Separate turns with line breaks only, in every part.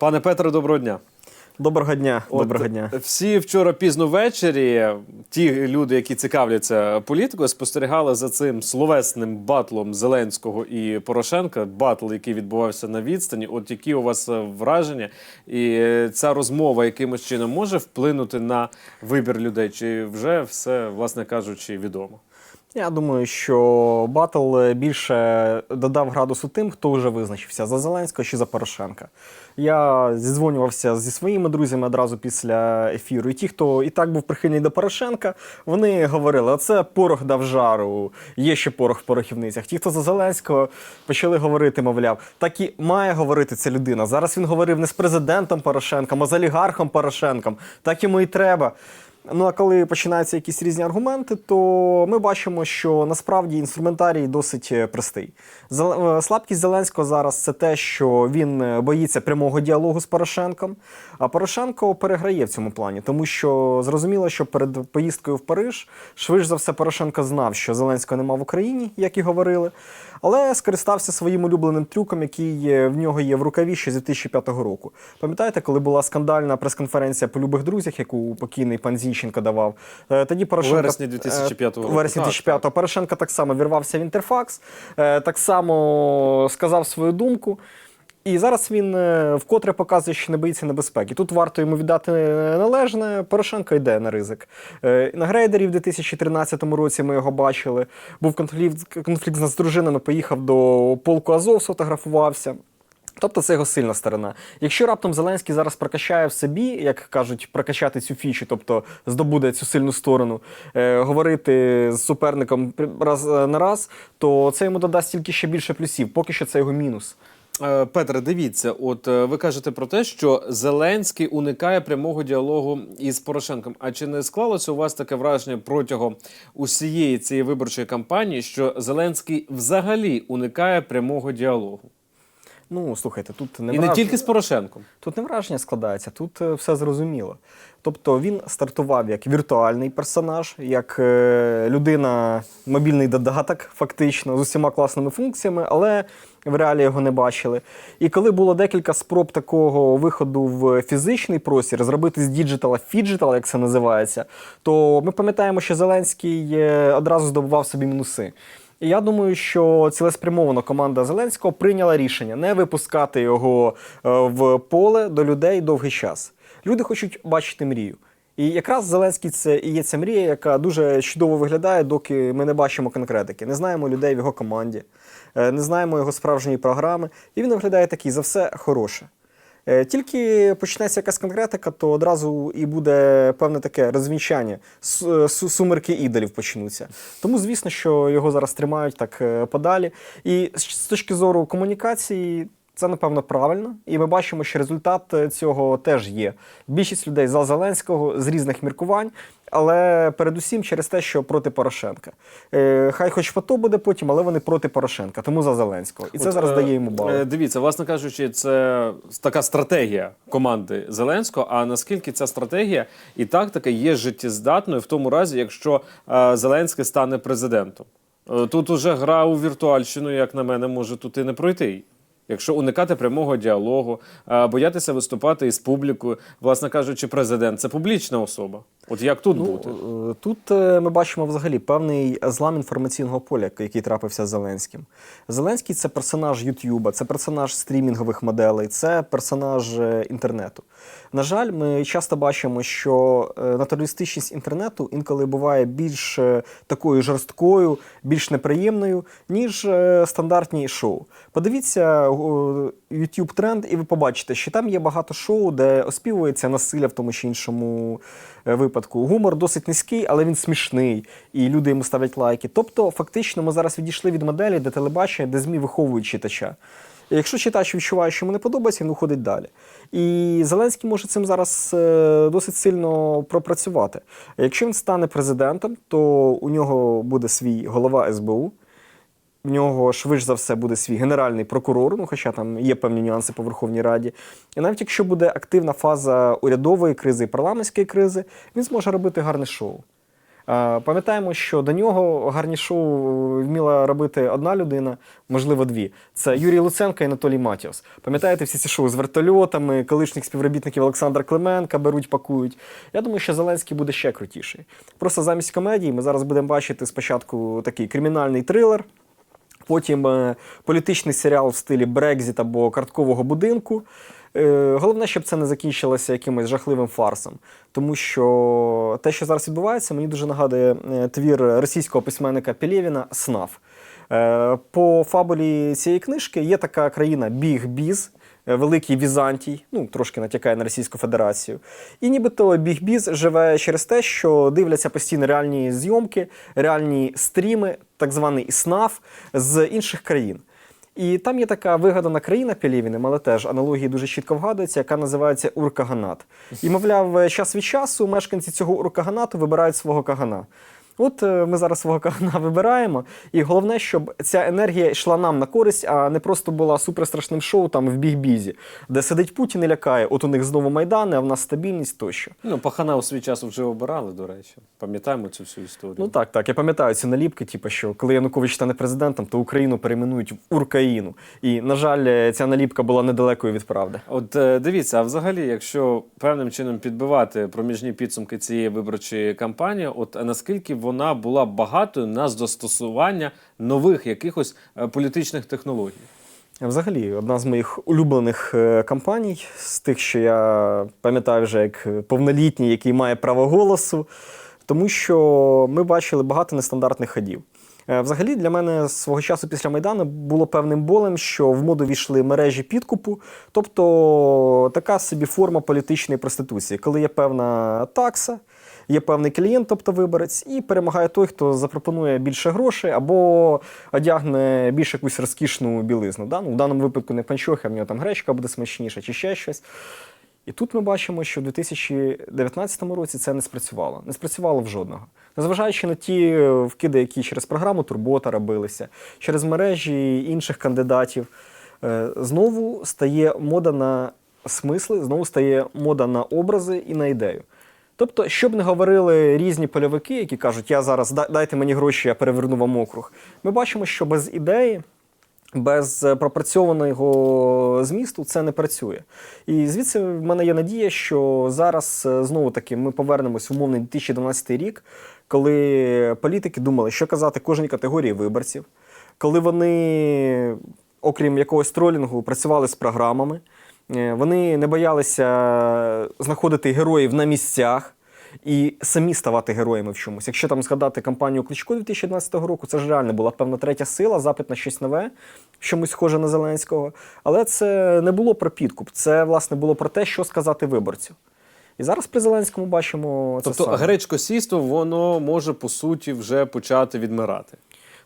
Пане Петре, доброго дня.
Доброго дня.
От,
Доброго дня.
Всі вчора пізно ввечері, ті люди, які цікавляться політикою, спостерігали за цим словесним батлом Зеленського і Порошенка. Батл, який відбувався на відстані. От які у вас е, враження? І ця розмова якимось чином може вплинути на вибір людей? Чи вже все, власне кажучи, відомо?
Я думаю, що батл більше додав градусу тим, хто вже визначився за Зеленського чи за Порошенка. Я зідзвонювався зі своїми друзями одразу після ефіру. І ті, хто і так був прихильний до Порошенка, вони говорили: оце порох дав жару, є ще порох в порохівницях. Ті, хто за Зеленського, почали говорити, мовляв, так і має говорити ця людина. Зараз він говорив не з президентом Порошенком, а з олігархом Порошенком. Так йому і треба. Ну а коли починаються якісь різні аргументи, то ми бачимо, що насправді інструментарій досить е, простий. Е, Слабкість Зеленського зараз це те, що він е, боїться прямого діалогу з Порошенком. А Порошенко переграє в цьому плані, тому що зрозуміло, що перед поїздкою в Париж швидше за все Порошенко знав, що Зеленського нема в Україні, як і говорили, але скористався своїм улюбленим трюком, який в нього є в рукаві ще з 2005 року. Пам'ятаєте, коли була скандальна прес-конференція по любих друзях, яку покійний пан Зінченко давав? Е, Тоді Порошенко
вересні 2005
е,
року.
вересні
Так,
2005 Порошенко так само вірвався в інтерфакс, е, так само сказав свою думку. І зараз він е, вкотре показує, що не боїться небезпеки. Тут варто йому віддати е, належне. Порошенко йде на ризик. Е, На грейдері в 2013 році ми його бачили. Був конфлікт, конфлікт з дружинами, поїхав до полку Азов, сфотографувався. Тобто це його сильна сторона. Якщо раптом Зеленський зараз прокачає в собі, як кажуть, прокачати цю фічу, тобто здобуде цю сильну сторону, е, говорити з суперником раз на раз, то це йому додасть тільки ще більше плюсів. Поки що це його мінус.
Е, Петре, дивіться, от е, ви кажете про те, що Зеленський уникає прямого діалогу із Порошенком. А чи не склалося у вас таке враження протягом усієї цієї виборчої кампанії, що Зеленський взагалі уникає прямого діалогу?
Ну, слухайте, тут не
І не тільки з Порошенком.
Тут не враження складається, тут е, все зрозуміло. Тобто він стартував як віртуальний персонаж, як е, людина, мобільний додаток, фактично, з усіма класними функціями, але в реалі його не бачили. І коли було декілька спроб такого виходу в фізичний простір, зробити з діджитала фіджитал, як це називається, то ми пам'ятаємо, що Зеленський е, одразу здобував собі мінуси. І я думаю, що цілеспрямовано команда Зеленського прийняла рішення не випускати його е, в поле до людей довгий час. Люди хочуть бачити мрію. І якраз Зеленський це і є ця мрія, яка дуже чудово виглядає, доки ми не бачимо конкретики. Не знаємо людей в його команді, е, не знаємо його справжньої програми. І він виглядає такий за все хороше. Е, Тільки почнеться якась конкретика, то одразу і буде певне таке розвінчання. Е, су- Сумерки ідолів почнуться. Тому, звісно, що його зараз тримають так е, подалі. І з точки зору комунікації. Це напевно правильно, і ми бачимо, що результат е, цього теж є. Більшість людей за Зеленського з різних міркувань, але передусім через те, що проти Порошенка. Е, хай хоч фото буде потім, але вони проти Порошенка, тому за Зеленського. І це
От,
зараз
е,
дає йому бали.
е, Дивіться, власне кажучи, це така стратегія команди Зеленського. А наскільки ця стратегія і тактика є життєздатною в тому разі, якщо е, Зеленський стане президентом? Е, Тут уже гра у віртуальщину, як на мене, може тут і не пройти. Якщо уникати прямого діалогу, е, боятися виступати із публікою, власне кажучи, президент це публічна особа. От як тут бути?
Ну, бути? Тут е, ми бачимо взагалі певний злам інформаційного поля, який трапився з Зеленським. Зеленський це персонаж Ютуба, це персонаж стрімінгових моделей, це персонаж е, інтернету. На жаль, ми часто бачимо, що е, натуралістичність інтернету інколи буває більш е, такою жорсткою, більш неприємною, ніж е, стандартні шоу. Подивіться YouTube тренд, і ви побачите, що там є багато шоу, де оспівується насилля в тому чи іншому випадку. Гумор досить низький, але він смішний, і люди йому ставлять лайки. Тобто, фактично, ми зараз відійшли від моделі, де телебачення, де ЗМІ виховують читача. Якщо читач відчуває, що йому не подобається, він уходить далі. І Зеленський може цим зараз е, досить сильно пропрацювати. Якщо він стане президентом, то у нього буде свій голова СБУ. В нього швидше за все буде свій генеральний прокурор, ну хоча там є певні нюанси по Верховній Раді. І навіть якщо буде активна фаза урядової кризи і парламентської кризи, він зможе робити гарне шоу. Е, Пам'ятаємо, що до нього гарні шоу вміла робити одна людина, можливо, дві. Це Юрій Луценко і Анатолій Матіос. Пам'ятаєте всі ці шоу з вертольотами, колишніх співробітників Олександра Клименка беруть, пакують. Я думаю, що Зеленський буде ще крутіший. Просто замість комедії ми зараз будемо бачити спочатку такий кримінальний трилер. Потім е, політичний серіал в стилі Брекзіт або карткового будинку. Е, головне, щоб це не закінчилося якимось жахливим фарсом. Тому що те, що зараз відбувається, мені дуже нагадує е, твір російського письменника Пелєвіна Снаф. Е, по фабулі цієї книжки є така країна Біг-Біз, Великий Візантій, ну трошки натякає на Російську Федерацію. І нібито Біг-Біз живе через те, що дивляться постійно реальні зйомки, реальні стріми, так званий СНАФ з інших країн. І там є така вигадана країна Пелєвіним, але теж аналогії дуже чітко вгадуються, яка називається Уркаганат. І, мовляв, час від часу мешканці цього Уркаганату вибирають свого кагана. От е, ми зараз свого кагана вибираємо, і головне, щоб ця енергія йшла нам на користь, а не просто була суперстрашним шоу там в бігбізі, де сидить Путін і лякає. От у них знову майдани, а в нас стабільність тощо.
Ну, пахана у свій час вже обирали, до речі. Пам'ятаємо цю всю історію.
Ну так, так. Я пам'ятаю ці наліпки, типу, що коли Янукович стане президентом, то Україну перейменують в Уркаїну. І, на жаль, е, ця наліпка була недалекою від правди.
От е, дивіться, а взагалі, якщо певним чином підбивати проміжні підсумки цієї виборчої кампанії, от наскільки вона була багатою на застосування нових якихось е, політичних технологій?
Взагалі, одна з моїх улюблених е, кампаній, з тих, що я пам'ятаю вже як повнолітній, який має право голосу, тому що ми бачили багато нестандартних ходів. Е, Взагалі, для мене свого часу після Майдану було певним болем, що в моду війшли мережі підкупу, тобто така собі форма політичної проституції, коли є певна такса, є певний клієнт, тобто виборець, і перемагає той, хто запропонує більше грошей або одягне більш якусь розкішну білизну. Да? Ну, в даному випадку не панчохи, а в нього там гречка буде смачніша чи ще щось. І тут ми бачимо, що в 2019 році це не спрацювало. Не спрацювало в жодного. Незважаючи на ті е, вкиди, які через програму Турбота робилися, через мережі інших кандидатів, е, знову стає мода на смисли, знову стає мода на образи і на ідею. Тобто, щоб не говорили різні польовики, які кажуть, я зараз дайте мені гроші, я переверну вам округ. Ми бачимо, що без ідеї, без е, пропрацьованого змісту це не працює. І звідси в мене є надія, що зараз е, знову таки ми повернемось в умовний 2012 рік, коли політики думали, що казати кожній категорії виборців, коли вони, окрім якогось тролінгу, працювали з програмами. Е, Вони не боялися знаходити героїв на місцях і самі ставати героями в чомусь. Якщо там згадати кампанію Кличко 2011 року, це ж реально була певна третя сила, запит на щось нове, чомусь схоже на Зеленського. Але це не було про підкуп, це власне було про те, що сказати виборцю. І зараз при Зеленському бачимо це
Тобто
саме.
гречкосійство воно може по суті вже почати відмирати.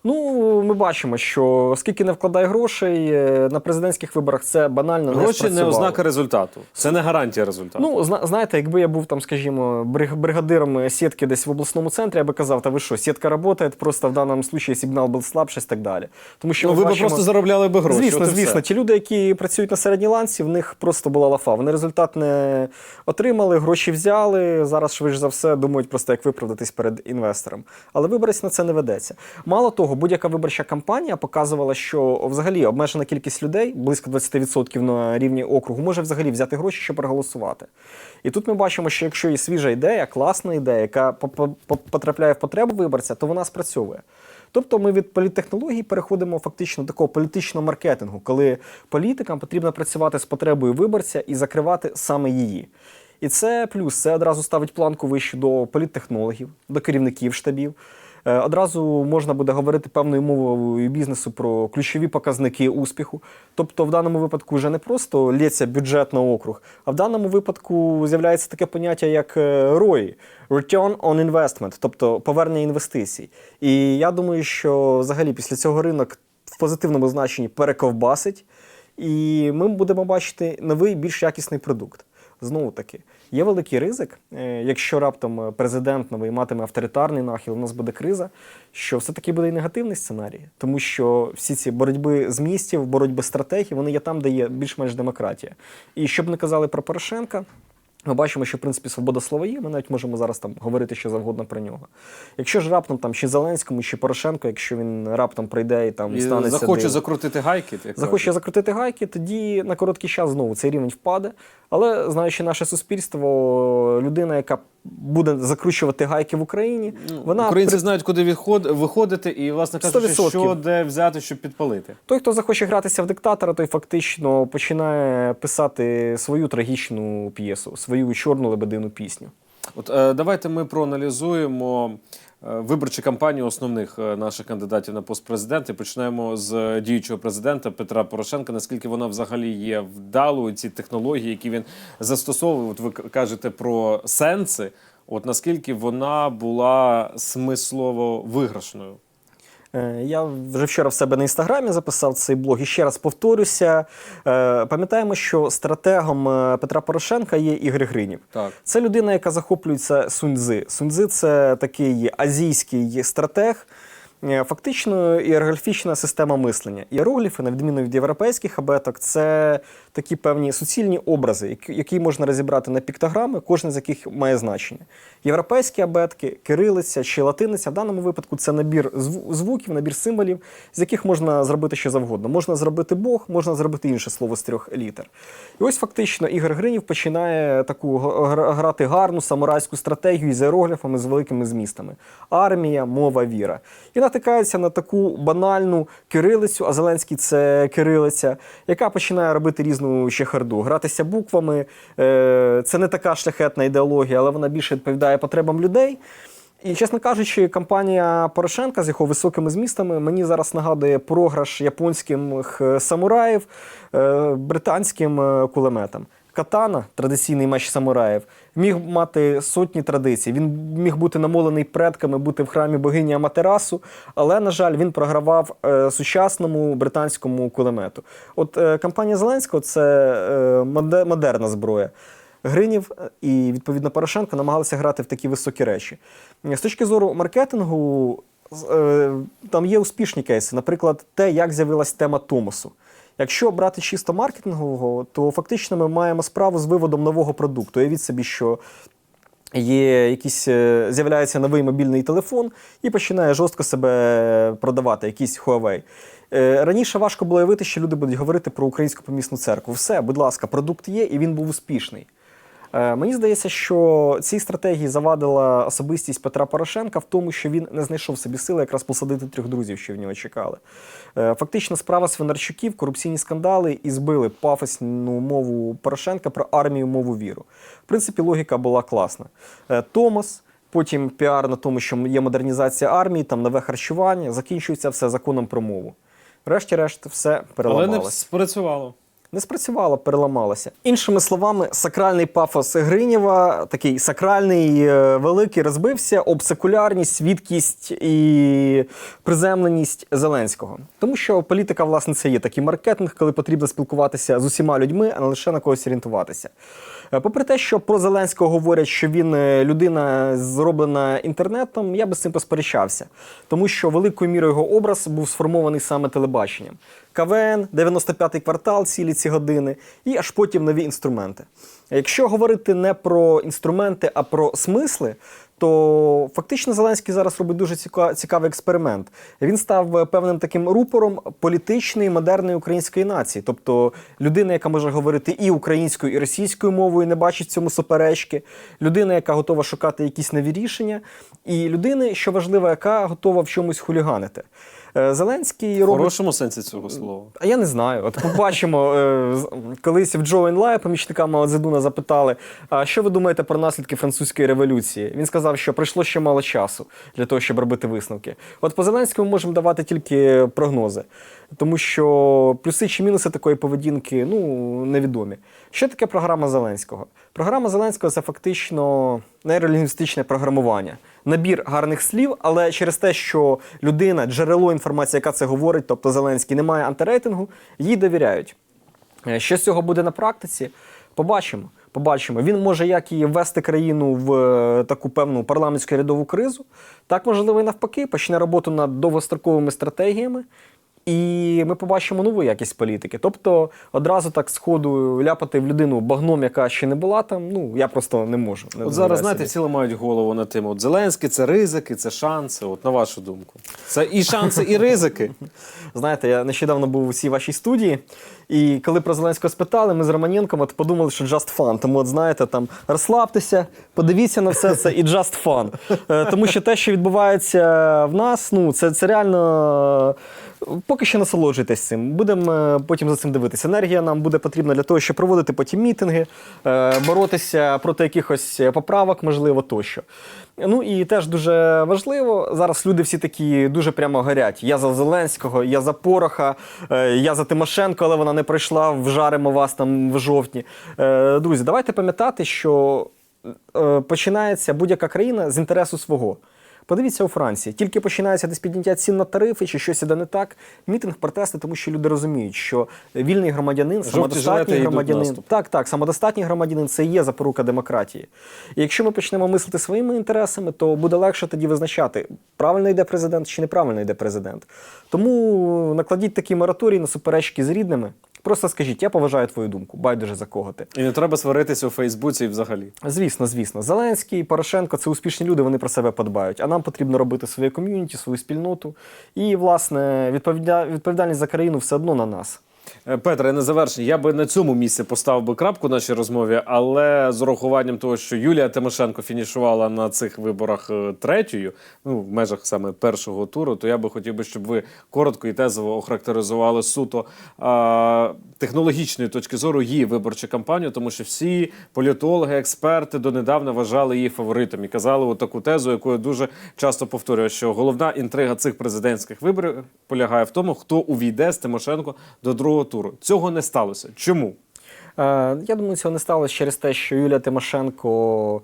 Ну, ми бачимо, що скільки не вкладає грошей е, на президентських виборах, це банально не
Гроші не
спрацювало.
ознака результату. Це не гарантія результату.
Ну, зна- знаєте, якби я був там, скажімо, бриг- бригадиром сітки десь в обласному центрі, я би казав, та ви що, сітка працює, просто в даному випадку сигнал був слабший і так далі. Тому що
Ну,
ми
ви б
бачимо-
просто заробляли би гроші.
Звісно,
от і
звісно.
все.
Ті люди, які працюють на середній ланці, в них просто була лафа. Вони результат не отримали, гроші взяли. Зараз швидше за все думають просто, як виправдатись перед інвестором. Але виборець на це не ведеться. Мало того, будь-яка виборча кампанія показувала, що взагалі обмежена кількість людей, близько 20% на рівні округу, може взагалі взяти гроші, щоб проголосувати. І тут ми бачимо, що якщо є свіжа ідея, класна ідея, яка по- по- по- потрапляє в потребу виборця, то вона спрацьовує. Тобто ми від політтехнологій переходимо фактично до такого політичного маркетингу, коли політикам потрібно працювати з потребою виборця і закривати саме її. І це плюс, це одразу ставить планку вищу до політтехнологів, до керівників штабів. Е, Одразу можна буде говорити певною мовою бізнесу про ключові показники успіху. Тобто, в даному випадку вже не просто лється бюджет на округ, а в даному випадку з'являється таке поняття, як е, ROI – Return on Investment, тобто повернення інвестицій. І я думаю, що взагалі після цього ринок в позитивному значенні перековбасить, і ми будемо бачити новий, більш якісний продукт. Знову таки, є великий ризик, е, якщо раптом е, президент новий матиме авторитарний нахил, у нас буде криза, що все-таки буде і негативний сценарій, тому що всі ці боротьби з містів, боротьби стратегії, вони є там, де є більш-менш демократія. І щоб не казали про Порошенка, Ми бачимо, що в принципі свобода слова є. Ми навіть можемо зараз там говорити що завгодно про нього. Якщо ж раптом там чи Зеленському, чи Порошенко, якщо він раптом прийде і там
І
станеться
захоче
дивом,
закрутити гайки. ти
захоче
кажуть.
закрутити гайки, тоді на короткий час знову цей рівень впаде. Але знаючи наше суспільство, людина, яка буде закручувати гайки в Україні, вона
Ну, Українці
при-
знають, куди відход... виходити, і, власне кажучи,
100%.
що де взяти, щоб підпалити.
той, хто захоче гратися в диктатора, той фактично починає писати свою трагічну п'єсу, свою чорну лебедину пісню.
От е, давайте ми проаналізуємо е, виборчі кампанії основних е, наших кандидатів на пост президента. Починаємо з діючого президента Петра Порошенка. Наскільки вона взагалі є вдалою, ці технології, які він застосовував, От ви кажете про сенси. От наскільки вона була смислово виграшною?
Е, Я вже вчора в себе на інстаграмі записав цей блог і ще раз повторюся. Е, Пам'ятаємо, що стратегом е, Петра Порошенка є Ігор Гринів.
Так.
Це людина, яка захоплюється Суньцзи. Суньцзи – це такий азійський стратег. Е, Фактично іерогліфічна система мислення. Іерогліфи, на відміну від європейських абеток, це такі певні суцільні образи, які можна розібрати на піктограми, кожен з яких має значення. Європейські абетки, кирилиця чи латиниця в даному випадку це набір звуків, набір символів, з яких можна зробити що завгодно. Можна зробити Бог, можна зробити інше слово з трьох літер. І ось фактично Ігор Гринів починає таку грати гарну самурайську стратегію з іерогліфами з великими змістами: армія, мова, віра. І натикається на таку банальну кирилицю, а Зеленський це кирилиця, яка починає робити різну чехарду, гратися буквами. Е, Це не така шляхетна ідеологія, але вона більше відповідає потребам людей. І, чесно кажучи, кампанія Порошенка з його високими змістами мені зараз нагадує програш японським самураїв е, британським е, кулеметам. Катана, традиційний меч самураїв, міг мати сотні традицій. Він міг бути намолений предками, бути в храмі богині Аматерасу, але, на жаль, він програвав е, сучасному британському кулемету. От е, кампанія Зеленського це е, модерна зброя. Гринів і відповідно Порошенко намагалися грати в такі високі речі. З точки зору маркетингу, е, там є успішні кейси. Наприклад, те, як з'явилась тема Томосу. Якщо брати чисто маркетингового, то фактично ми маємо справу з виводом нового продукту. Уявіть собі, що є якийсь, е, з'являється новий мобільний телефон і починає жорстко себе продавати, якийсь Huawei. Е, Раніше важко було уявити, що люди будуть говорити про українську помісну церкву. Все, будь ласка, продукт є, і він був успішний. Е, Мені здається, що цій стратегії завадила особистість Петра Порошенка в тому, що він не знайшов собі сили якраз посадити трьох друзів, що в нього чекали. Е, Фактично, справа Свинарчуків, корупційні скандали і збили пафосну мову Порошенка про армію, мову віру. В принципі, логіка була класна. Е, Томас. Потім піар на тому, що є модернізація армії, там нове харчування, закінчується все законом про мову. Врешті-решт, все
Але не спрацювало.
Не спрацювало, переламалося. Іншими словами, сакральний пафос Гринєва, такий сакральний, е, великий, розбився об секулярність, свідкість і приземленість Зеленського. Тому що політика, власне, це є такий маркетинг, коли потрібно спілкуватися з усіма людьми, а не лише на когось орієнтуватися. Е, Попри те, що про Зеленського говорять, що він е, людина зроблена інтернетом, я би з цим посперечався. Тому що великою мірою його образ був сформований саме телебаченням. КВН, 95-й квартал, цілі ці години, і аж потім нові інструменти. Якщо говорити не про інструменти, а про смисли, то фактично Зеленський зараз робить дуже цікавий експеримент. Він став певним таким рупором політичної модерної української нації, тобто людина, яка може говорити і українською, і російською мовою, не бачить в цьому суперечки, людина, яка готова шукати якісь нові рішення, і людина, що важливо, яка готова в чомусь хуліганити. Е, Зеленський
В хорошому сенсі цього слова.
а я не знаю. От побачимо, е, колись в Джо Енлая помічника Мао Цзедуна запитали, а що ви думаєте про наслідки французької революції? Він сказав, що пройшло ще мало часу для того, щоб робити висновки. От по Зеленському можемо давати тільки прогнози, тому що плюси чи мінуси такої поведінки ну, невідомі. Що таке програма Зеленського? Програма Зеленського це фактично нейролінгвістичне програмування. Набір гарних слів, але через те, що людина, джерело інформації, яка це говорить, тобто Зеленський, не має антирейтингу, їй довіряють. Е, Що з цього буде на практиці? Побачимо. Побачимо. Він може як і ввести країну в е, таку певну парламентську рядову кризу, так можливо і навпаки, почне роботу над довгостроковими стратегіями. І ми побачимо нову якість політики. Тобто одразу так сходу ляпати в людину багном, яка ще не була там. Ну я просто не можу. Не
От зараз, знаєте,
собі.
всі ламають голову на тим. От Зеленський це ризики, це шанси. От на вашу думку. Це і шанси, і ризики.
Знаєте, я нещодавно був у цій вашій студії, і коли про Зеленського спитали, ми з Романенком от подумали, що just fun. Тому, от знаєте, там розслабтеся, подивіться на все це і just fun. Е, Тому що те, що відбувається в нас, ну це, це реально. е, Поки що насолоджуйтесь цим. Будемо е, потім за цим дивитися. Енергія нам буде потрібна для того, щоб проводити потім мітинги, боротися проти якихось поправок, можливо, тощо. Ну і теж дуже важливо, зараз люди всі такі дуже прямо горять. Я за Зеленського, я за Пороха, е, я за Тимошенко, але вона не пройшла, вжаримо вас там в жовтні. Е, Друзі, давайте пам'ятати, що е, починається будь-яка країна з інтересу свого. Подивіться у Франції, тільки починається десь підняття цін на тарифи чи щось іде не так. Мітинг, протести, тому що люди розуміють, що вільний громадянин,
жилети
самодостатній громадянин, так, так, самодостатній громадянин це і є запорука демократії. І якщо ми почнемо мислити своїми інтересами, то буде легше тоді визначати, правильно йде президент чи неправильно йде президент. Тому накладіть такий мораторій на суперечки з рідними. Просто скажіть, я поважаю твою думку, байдуже за кого ти.
І не треба сваритися у Фейсбуці і взагалі.
Звісно, звісно. Зеленський, Порошенко це успішні люди, вони про себе подбають. А нам потрібно робити своє ком'юніті, свою спільноту. І, власне, відповіда- відповідальність за країну все одно на нас.
Е, Петре, на завершення. Я би на цьому місці поставив би крапку нашій розмові, але з урахуванням того, що Юлія Тимошенко фінішувала на цих виборах е, третьою, ну в межах саме першого туру, то я би хотів би, щоб ви коротко і тезово охарактеризували суто а, технологічної точки зору її виборчу кампанію, тому що всі політологи, експерти донедавна вважали її фаворитом і казали отаку тезу, яку я дуже часто повторюю, що головна інтрига цих президентських виборів полягає в тому, хто увійде з Тимошенко до другого туру. Цього не сталося. Чому?
Е, Я думаю, цього не сталося через те, що Юлія Тимошенко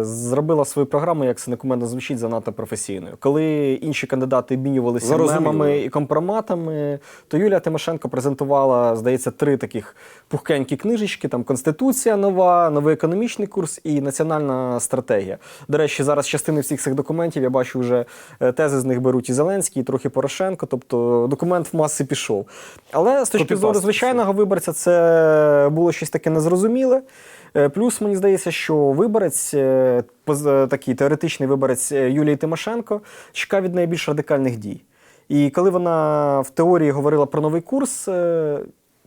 зробила свою програму, як це некуменно звучить, занадто професійною. Коли інші кандидати обмінювалися мемами і компроматами, то Юлія Тимошенко презентувала, здається, три таких пухкенькі книжечки: там Конституція нова, новий економічний курс і національна стратегія. До речі, зараз частини всіх цих документів я бачу вже е, тези з них беруть і Зеленський, і трохи Порошенко. Тобто документ в маси пішов. Але з точки зору звичайного виборця, це було щось таке незрозуміле. Е, Плюс мені здається, що виборець, е, такий теоретичний виборець е, Юлії Тимошенко, чекав від неї більш радикальних дій. І коли вона в теорії говорила про новий курс, е,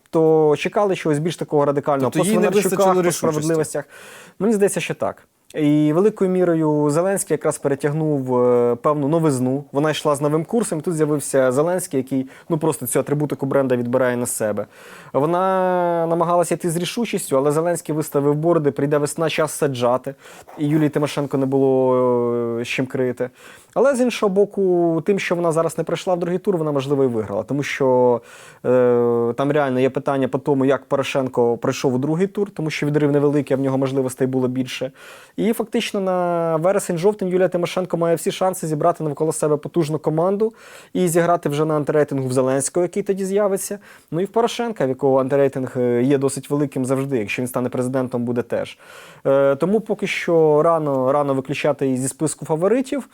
то чекали чогось більш такого радикального
Тобто не
Свинарчуках, по справедливостях. Мені здається, що так. І великою мірою Зеленський якраз перетягнув е, певну новизну. Вона йшла з новим курсом. Тут з'явився Зеленський, який ну просто цю атрибутику бренда відбирає на себе. Вона намагалася йти з рішучістю, але Зеленський виставив борди, прийде весна, час саджати. І Юлії Тимошенко не було е, з чим крити. Але з іншого боку, тим, що вона зараз не пройшла в другий тур, вона можливо і виграла. Тому що е, там реально є питання по тому, як Порошенко пройшов у другий тур, тому що відрив невеликий, а в нього можливостей було більше. Фактично на вересень-жовтень Юлія Тимошенко має всі шанси зібрати навколо себе потужну команду і зіграти вже на антирейтингу в Зеленського, який тоді з'явиться. Ну і в Порошенка, в якого антирейтинг е, є досить великим завжди, якщо він стане президентом, буде теж. Е, тому поки що рано, рано виключати зі списку фаворитів.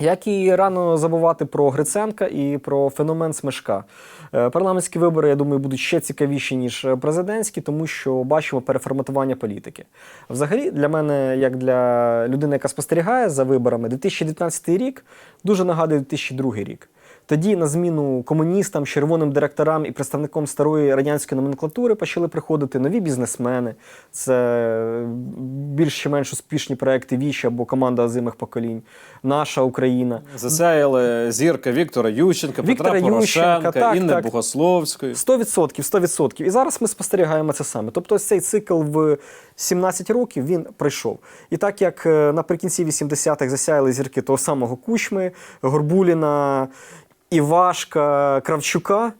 Як і рано забувати про Гриценка і про феномен Смешка. Е, Парламентські вибори, я думаю, будуть ще цікавіші, ніж президентські, тому що бачимо переформатування політики. Взагалі, для мене, як для людини, яка спостерігає за виборами, 2019 рік дуже нагадує 2002 рік. Тоді на зміну комуністам, червоним директорам і представникам старої радянської номенклатури почали приходити нові бізнесмени. Це більш чи менш успішні проекти Віщ або команда озимих поколінь, наша Україна.
Засяяли зірка Віктора Ющенка,
Віктора
Петра Порошенка,
так,
Інни
так.
Богословської.
100%, 100%. І зараз ми спостерігаємо це саме. Тобто ось цей цикл в 17 років він прийшов. І так як е, наприкінці 80-х засяяли зірки того самого Кучми, Горбуліна, Івашка, Кравчука.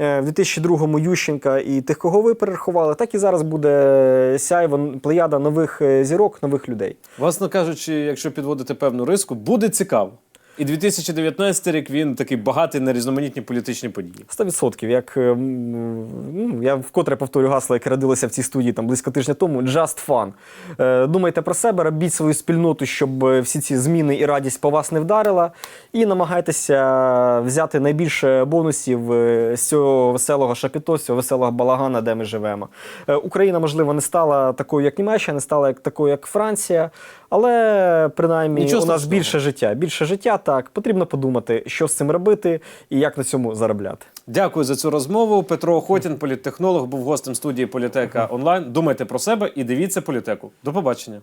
е, В 2002-му Ющенка і тих, кого ви перерахували, так і зараз буде сяйво плеяда нових е, зірок, нових людей.
Власно кажучи, якщо підводити певну риску, буде цікаво. І 2019 рік він такий багатий на різноманітні політичні події.
100%. Як е, ну, я вкотре повторю гасло, яке родилося в цій студії там близько тижня тому. Just fun. Е, Думайте про себе, робіть свою спільноту, щоб е, всі ці зміни і радість по вас не вдарила. І намагайтеся взяти найбільше бонусів з цього веселого шапіто, з цього веселого балагана, де ми живемо. Україна, можливо, не стала такою, як Німеччина, не стала як такою, як Франція, але принаймні
Нічого
у нас
страшного.
більше життя. Більше життя, так. Потрібно подумати, що з цим робити і як на цьому заробляти.
Дякую за цю розмову. Петро Охотін, політтехнолог, був гостем студії Політека онлайн. Думайте про себе і дивіться політеку. До побачення.